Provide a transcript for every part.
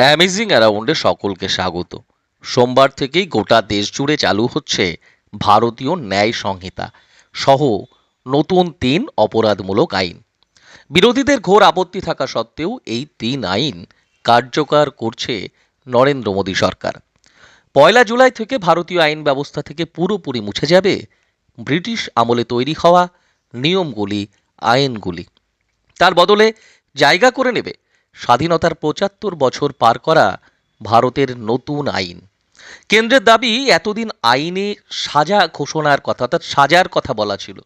Amazing অ্যারাউন্ডে সকলকে স্বাগত। সোমবার থেকেই গোটা দেশ জুড়ে চালু হচ্ছে ভারতীয় ন্যায় সংহিতা সহ নতুন তিন অপরাধমূলক আইন। বিরোধীদের ঘোর আপত্তি থাকা সত্ত্বেও এই তিন আইন কার্যকর করছে নরেন্দ্র মোদী সরকার। পয়লা জুলাই থেকে ভারতীয় আইন ব্যবস্থা থেকে পুরোপুরি মুছে যাবে ব্রিটিশ আমলে তৈরি হওয়া নিয়মগুলি, আইনগুলি। তার বদলে জায়গা করে নেবে স্বাধীনতার পঁচাত্তর বছর পার করা ভারতের নতুন আইন। কেন্দ্রের দাবি, এতদিন আইনে সাজা ঘোষণার কথা, অর্থাৎ সাজার কথা বলা ছিল।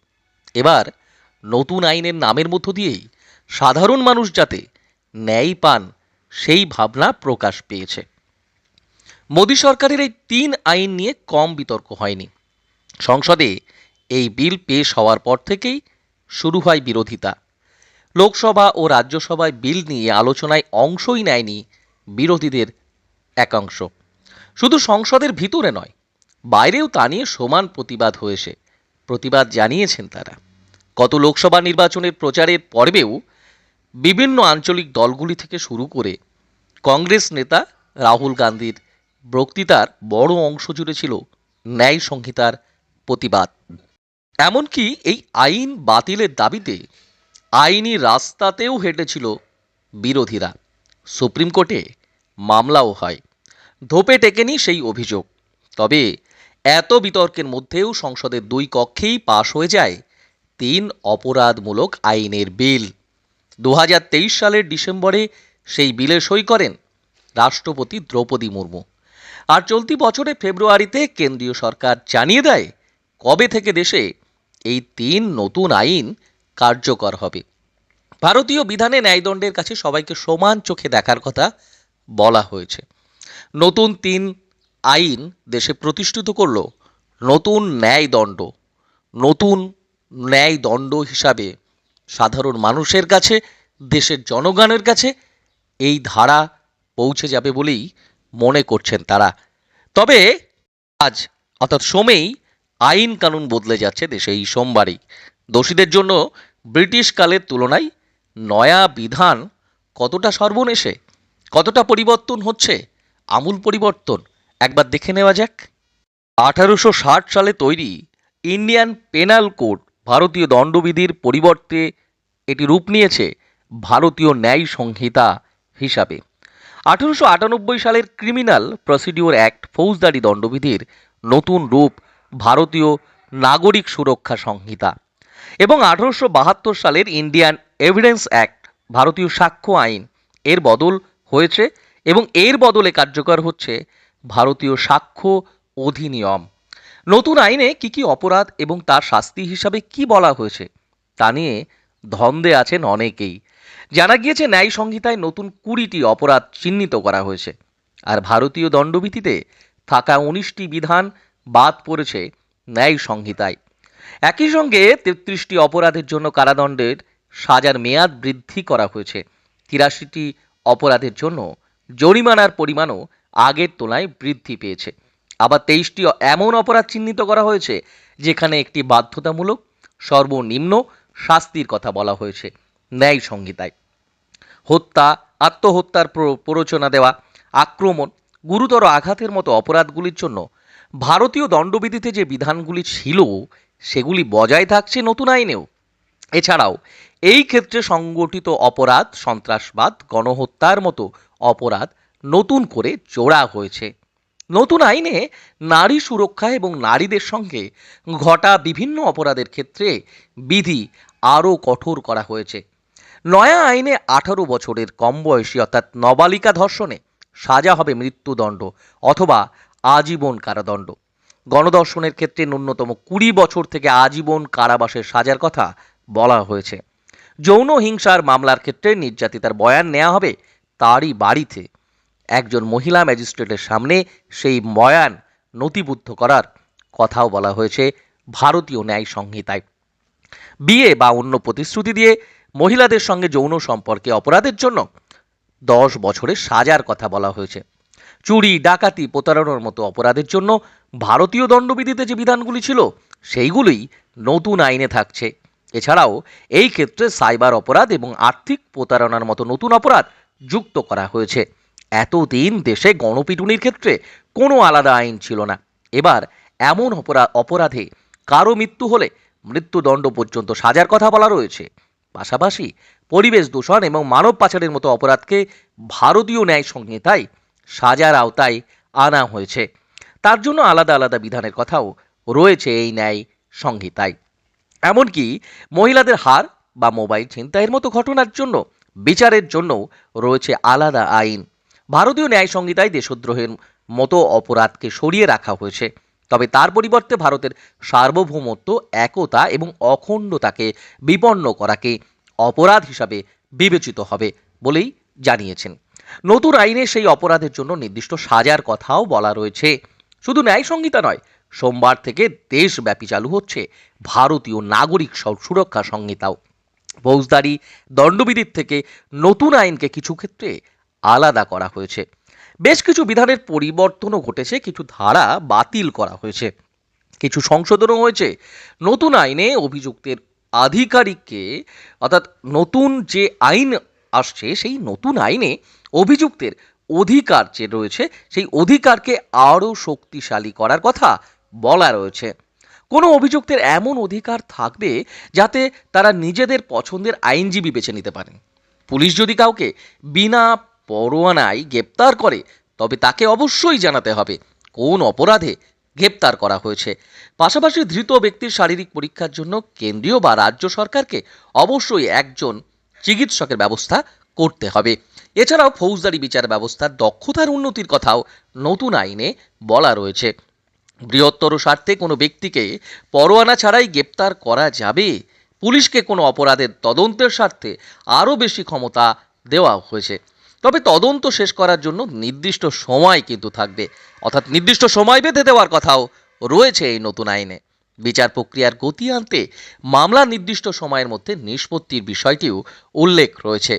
এবার নতুন আইনের নামের মধ্য দিয়েই সাধারণ মানুষ যাতে ন্যায় পান, সেই ভাবনা প্রকাশ পেয়েছে। মোদী সরকারের এই তিন আইন নিয়ে কম বিতর্ক হয়নি। সংসদে এই বিল পেশ হওয়ার পর থেকেই শুরু হয় বিরোধিতা। লোকসভা ও রাজ্যসভায় বিল নিয়ে আলোচনায় অংশই নেয়নি বিরোধীদের একাংশ। শুধু সংসদের ভিতরে নয়, বাইরেও তা নিয়ে সমান প্রতিবাদ হয়েছে, প্রতিবাদ জানিয়েছেন তারা। গত লোকসভা নির্বাচনের প্রচারের পর্বেও বিভিন্ন আঞ্চলিক দলগুলি থেকে শুরু করে কংগ্রেস নেতা রাহুল গান্ধীর বক্তৃতার বড় অংশ জুড়ে ছিল ন্যায় সংহিতার প্রতিবাদ। এমনকি এই আইন বাতিলের দাবিতে আইনি রাস্তাতেও হেঁটেছিল বিরোধীরা। সুপ্রিম কোর্টে মামলাও হয়। ধোপে টেকেনি সেই অভিযোগ। তবে এত বিতর্কের মধ্যেও সংসদের দুই কক্ষেই পাশ হয়ে যায় তিন অপরাধমূলক আইনের বিল। দু হাজার তেইশ সালের ডিসেম্বরে সেই বিলে সই করেন রাষ্ট্রপতি দ্রৌপদী মুর্মু। আর চলতি বছরে ফেব্রুয়ারিতে কেন্দ্রীয় সরকার জানিয়ে দেয় কবে থেকে দেশে এই তিন নতুন আইন কার্যকর হবে। ভারতীয় বিধানে ন্যায়দণ্ডের কাছে সবাইকে সমান চোখে দেখার কথা বলা হয়েছে। নতুন তিন আইন দেশে প্রতিষ্ঠিত করল নতুন ন্যায়দণ্ড। নতুন ন্যায়দণ্ড হিসাবে সাধারণ মানুষের কাছে, দেশের জনগণের কাছে এই ধারা পৌঁছে যাবে বলেই মনে করছেন তারা। তবে আজ অর্থাৎ সোমেই আইন কানুন বদলে যাচ্ছে দেশে এই সোমবারই। দোষীদের জন্য ব্রিটিশ কালের তুলনায় নয়া বিধান কতটা সর্বনেশে, কতটা পরিবর্তন হচ্ছে, আমূল পরিবর্তন? একবার দেখে নেওয়া যাক। আঠারোশো ষাট সালে তৈরি ইন্ডিয়ান পেনাল কোড ভারতীয় দণ্ডবিধির পরিবর্তে এটি রূপ নিয়েছে ভারতীয় ন্যায় সংহিতা হিসাবে। আঠারোশো আটানব্বই সালের ক্রিমিনাল প্রসিডিওর অ্যাক্ট ফৌজদারি দণ্ডবিধির নতুন রূপ ভারতীয় নাগরিক সুরক্ষা সংহিতা। এবং আঠারোশো বাহাত্তর সালের ইন্ডিয়ান এভিডেন্স অ্যাক্ট, ভারতীয় সাক্ষ্য আইন, এর বদল হয়েছে এবং এর বদলে কার্যকর হচ্ছে ভারতীয় সাক্ষ্য অধিনিয়ম। নতুন আইনে কি কি অপরাধ এবং তার শাস্তি হিসাবে কি বলা হয়েছে তা নিয়ে ধন্দে আছেন অনেকেই। জানা গিয়েছে, ন্যায় সংহিতায় নতুন কুড়িটি অপরাধ চিহ্নিত করা হয়েছে আর ভারতীয় দণ্ডবিধিতে থাকা উনিশটি বিধান বাদ পড়েছে ন্যায় সংহিতায়। একই সঙ্গে তেত্রিশটি অপরাধের জন্য কারাদণ্ডের সাজার মেয়াদ বৃদ্ধি করা হয়েছে। তিরাশিটি অপরাধের জন্য জরিমানার পরিমাণও আগের তুলনায় বৃদ্ধি পেয়েছে। আবার তেইশটি এমন অপরাধ চিহ্নিত করা হয়েছে, যেখানে একটি বাধ্যতামূলক, সর্বনিম্ন শাস্তির কথা বলা হয়েছে ন্যায় সংহিতায়। হত্যা, আত্মহত্যার প্র- প্ররোচনা দেওয়া, আক্রমণ, গুরুতর আঘাতের মতো অপরাধগুলির জন্য ভারতীয় দণ্ডবিধিতে যে বিধানগুলি ছিল সেগুলি বজায় থাকছে নতুন আইনেও। এছাড়াও, এই ক্ষেত্রে সংগঠিত অপরাধ, সন্ত্রাসবাদ, গণহত্যার মতো অপরাধ নতুন করে জোড়া হয়েছে। নতুন আইনে নারী সুরক্ষা এবং নারীদের সঙ্গে ঘটা বিভিন্ন অপরাধের ক্ষেত্রে বিধি আরও কঠোর করা হয়েছে। নয়া আইনে আঠারো বছরের কম বয়সী অর্থাৎ নবালিকা ধর্ষণে সাজা হবে মৃত্যুদণ্ড অথবা আজীবন কারাদণ্ড। গণধর্ষণের ক্ষেত্রে ন্যূনতম কুড়ি বছর থেকে আজীবন কারাবাসের সাজার কথা বলা হয়েছে। যৌন হিংসার মামলার ক্ষেত্রে নির্যাতিতার বয়ান নেওয়া হবে তারই বাড়িতে। একজন মহিলা ম্যাজিস্ট্রেটের সামনে সেই বয়ান নথিবদ্ধ করার কথাও বলা হয়েছে ভারতীয় ন্যায় সংহিতায়। বিয়ে বা অন্য প্রতিশ্রুতি দিয়ে মহিলাদের সঙ্গে যৌন সম্পর্কে অপরাধের জন্য দশ বছরের সাজার কথা বলা হয়েছে। চুরি, ডাকাতি প্রতারণার মতো অপরাধের জন্য ভারতীয় দণ্ডবিধিতে যে বিধানগুলি ছিল, সেইগুলোই নতুন আইনে থাকছে। এছাড়াও এই ক্ষেত্রে সাইবার অপরাধ এবং আর্থিক প্রতারণার মতো নতুন অপরাধ যুক্ত করা হয়েছে। এতদিন দেশে গণপিটুনির ক্ষেত্রে কোনো আলাদা আইন ছিল না। এবার এমন অপরা, অপরাধে কারও মৃত্যু হলে মৃত্যুদণ্ড পর্যন্ত সাজার কথা বলা রয়েছে। পাশাপাশি পরিবেশ দূষণ এবং মানব পাচারের মতো অপরাধকে ভারতীয় ন্যায় সংহিতায় সাজার আওতায় আনা হয়েছে। তার জন্য আলাদা আলাদা বিধানের কথাও রয়েছে এই ন্যায় সংহিতায়। এমনকি মহিলাদের হার বা মোবাইল ছিনতাইয়ের মতো ঘটনার জন্য, বিচারের জন্য রয়েছে আলাদা আইন। ভারতীয় ন্যায় সংহিতায় দেশদ্রোহের মতো অপরাধকে সরিয়ে রাখা হয়েছে। তবে তার পরিবর্তে ভারতের সার্বভৌমত্ব, একতা এবং অখণ্ডতাকে বিপন্ন করাকে অপরাধ হিসাবে বিবেচিত হবে বলেই জানিয়েছেন। নতুন আইনে সেই অপরাধের জন্য নির্দিষ্ট সাজার কথাও বলা রয়েছে। শুধু ন্যায় সংহিতা নয়, সোমবার থেকে দেশব্যাপী চালু হচ্ছে ভারতীয় নাগরিক সুরক্ষা সংহিতাও। ফৌজদারি দণ্ডবিধির থেকে নতুন আইনকে কিছু ক্ষেত্রে আলাদা করা হয়েছে। বেশ কিছু বিধানের পরিবর্তনও ঘটেছে, কিছু ধারা বাতিল করা হয়েছে। কিছু সংশোধনও হয়েছে। নতুন আইনে অভিযুক্তের আধিকারিককে, অর্থাৎ নতুন যে আইন আসছে সেই নতুন আইনে অভিযুক্তের অধিকার যে রয়েছে, সেই অধিকারকে আরও শক্তিশালী করার কথা বলা রয়েছে। কোনো অভিযুক্তের এমন অধিকার থাকবে যাতে তারা নিজেদের পছন্দের আইনজীবী বেছে নিতে পারেন। পুলিশ যদি কাউকে বিনা পরোয়ানায় গ্রেপ্তার করে, তবে তাকে অবশ্যই জানাতে হবে কোন অপরাধে গ্রেপ্তার করা হয়েছে। পাশাপাশি ধৃত ব্যক্তির শারীরিক পরীক্ষার জন্য কেন্দ্রীয় বা রাজ্য সরকারকে অবশ্যই একজন চিকিৎসকের ব্যবস্থা করতে হবে। এছাড়াও ফৌজদারি বিচার ব্যবস্থার দক্ষতার উন্নতির কথাও নতুন আইনে বলা রয়েছে। বৃহত্তর স্বার্থে কোনো ব্যক্তিকে পরোয়ানা ছাড়াই গ্রেপ্তার করা যাবে। পুলিশকে কোনো অপরাধের তদন্তের স্বার্থে আরও বেশি ক্ষমতা দেওয়া হয়েছে। তবে তদন্ত শেষ করার জন্য নির্দিষ্ট সময় কিন্তু থাকবে। অর্থাৎ নির্দিষ্ট সময় বেঁধে দেওয়ার কথাও রয়েছে এই নতুন আইনে। বিচার প্রক্রিয়ার গতি আনতে মামলা নির্দিষ্ট সময়ের মধ্যে নিষ্পত্তির বিষয়টিও উল্লেখ রয়েছে।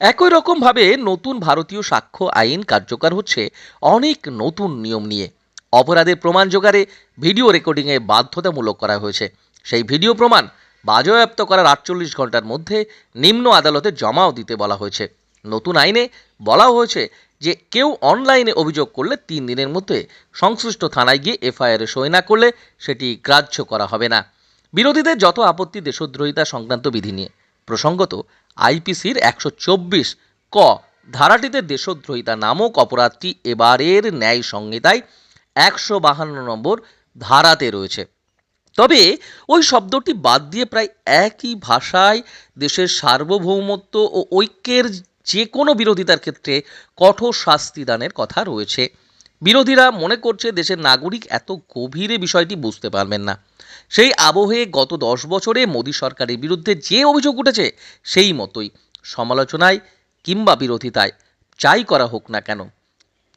একই রকমভাবে নতুন ভারতীয় সাক্ষ্য আইন কার্যকর হচ্ছে অনেক নতুন নিয়ম নিয়ে। অপরাধের প্রমাণ জোগাড়ে ভিডিও রেকর্ডিংয়ে বাধ্যতামূলক করা হয়েছে। সেই ভিডিও প্রমাণ বাজেয়াপ্ত করার আটচল্লিশ ঘণ্টার মধ্যে নিম্ন আদালতে জমাও দিতে বলা হয়েছে। নতুন আইনে বলা হয়েছে যে কেউ অনলাইনে অভিযোগ করলে তিন দিনের মধ্যে সংশ্লিষ্ট থানায় গিয়ে এফআইআরে সই না করলে সেটি গ্রাহ্য করা হবে না। বিরোধীদের যত আপত্তি দেশদ্রোহিতা সংক্রান্ত বিধি নিয়ে, প্রসঙ্গত আইপিসির একশো চব্বিশ ক ধারাটিতে দেশদ্রোহিতা নামক অপরাধটি এবারের ন্যায় সংহিতায় একশো বাহান্ন নম্বর ধারাতে রয়েছে। তবে ওই শব্দটি বাদ দিয়ে প্রায় একই ভাষায় দেশের সার্বভৌমত্ব ও ঐক্যের যে কোনো বিরোধিতার ক্ষেত্রে কঠোর শাস্তি দানের কথা রয়েছে। বিরোধীরা মনে করছে দেশের নাগরিক এত গভীরে বিষয়টি বুঝতে পারবেন না। সেই আবহে গত দশ বছরে মোদী সরকারের বিরুদ্ধে যে অভিযোগ উঠেছে, সেই মতোই। সমালোচনায় কিংবা বিরোধিতায় যাই করা হোক না কেন,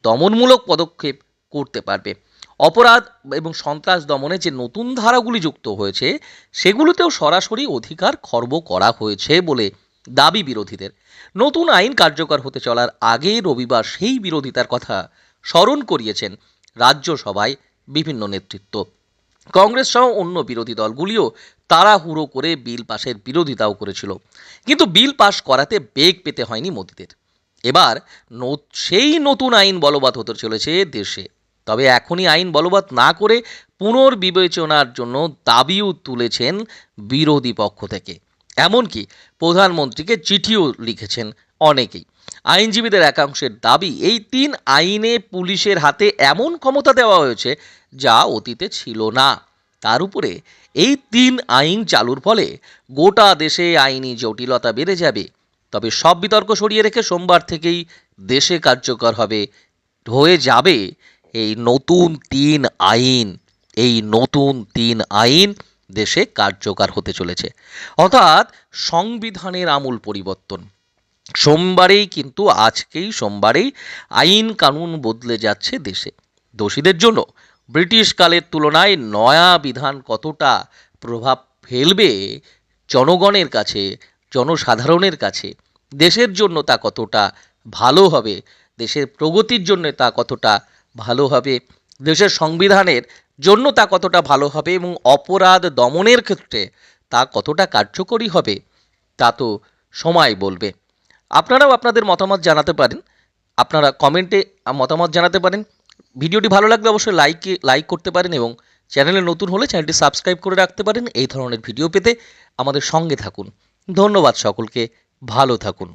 দমনমূলক পদক্ষেপ করতে পারবে। অপরাধ এবং সন্ত্রাস দমনে যে নতুন ধারাগুলি যুক্ত হয়েছে, সেগুলোতেও সরাসরি অধিকার খর্ব করা হয়েছে বলে দাবি বিরোধীদের। নতুন আইন কার্যকর হতে চলার আগে রবিবার সেই বিরোধিতার কথা স্মরণ করিয়েছেন রাজ্যসভায় বিভিন্ন নেতৃত্ব। কংগ্রেস সহ অন্য বিরোধী দলগুলিও তাড়াহুড়ো করে বিল পাশের বিরোধিতাও করেছিল। কিন্তু বিল পাশ করাতে বেগ পেতে হয়নি মোদীদের। এবার সেই নতুন আইন বলবৎ হতে চলেছে দেশে। তবে এখনই আইন বলবৎ না করে পুনর্বিবেচনার জন্য দাবিও তুলেছেন বিরোধী পক্ষ থেকে। এমনকি প্রধানমন্ত্রীকে চিঠিও লিখেছেন অনেকেই। আইনজীবীদের একাংশের দাবি, এই তিন আইনে পুলিশের হাতে এমন ক্ষমতা দেওয়া হয়েছে যা অতীতে ছিল না। তার উপরে এই তিন আইন চালুর ফলে গোটা দেশে আইনি জটিলতা বেড়ে যাবে। তবে সব বিতর্ক সরিয়ে রেখে সোমবার থেকেই দেশে কার্যকর হবে, হয়ে যাবে এই নতুন তিন আইন। এই নতুন তিন আইন দেশে কার্যকর হতে চলেছে। অর্থাৎ সংবিধানের আমূল পরিবর্তন। সোমবারেই কিন্তু আজকেই সোমবারেই আইন কানুন বদলে যাচ্ছে দেশে। দোষীদের জন্য ব্রিটিশ কালের তুলনায় নয়া বিধান কতটা প্রভাব ফেলবে জনগণের কাছে, জনসাধারণের কাছে, দেশের জন্য তা কতটা ভালো হবে, দেশের প্রগতির জন্য তা কতটা ভালো হবে দেশের সংবিধানের জন্য তা কতটা ভালো হবে এবং অপরাধ দমনের ক্ষেত্রে তা কতটা কার্যকরী হবে, তা তো সময় বলবে। আপনারাও আপনাদের মতামত জানাতে পারেন। আপনারা কমেন্টে মতামত জানাতে পারেন। ভিডিওটি ভালো লাগলে অবশ্যই লাইকে লাইক করতে পারেন এবং চ্যানেলে নতুন হলে চ্যানেলটি সাবস্ক্রাইব করে রাখতে পারেন। এই ধরনের ভিডিও পেতে আমাদের সঙ্গে থাকুন। ধন্যবাদ সকলকে। ভালো থাকুন।